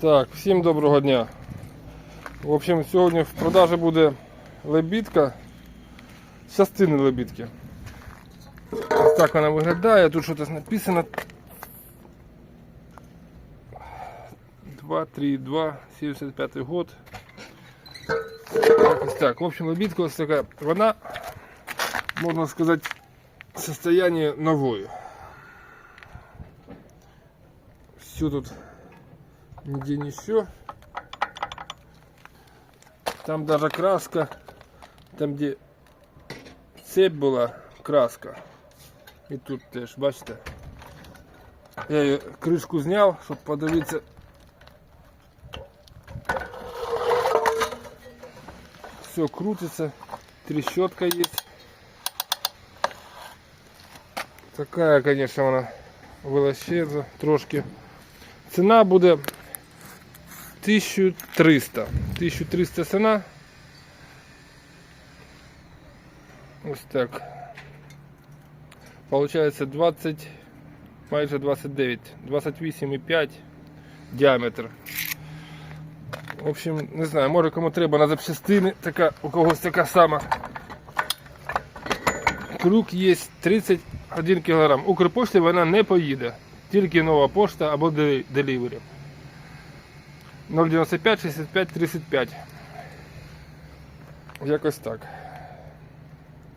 Так, всім доброго дня. В общем, сьогодні в продажі буде лебідка, частини лебідки. Ось так вона виглядає, тут щось написано. 2, 3, 2, 75 год. Так, ось так. В общем, лебідка ось така. Вона, можна сказати, в состоянии нової. Все тут нигде ничего. Там даже краска, там где цепь була, краска. І тут теж, бачите. Я її кришку зняв, щоб подивитися. Все крутится, трещотка есть. Такая, конечно, вона величезна трошки. Ціна буде 1300. 1300 ціна. Ось так. Получається 20, майже 29, 28,5 діаметр. В общем, не знаю, може кому треба на запчастини, така, у когось така сама. Крюк є 31 кг. Укрпошті вона не поїде. Тільки нова пошта або делівері. 095 65 35. Якось так.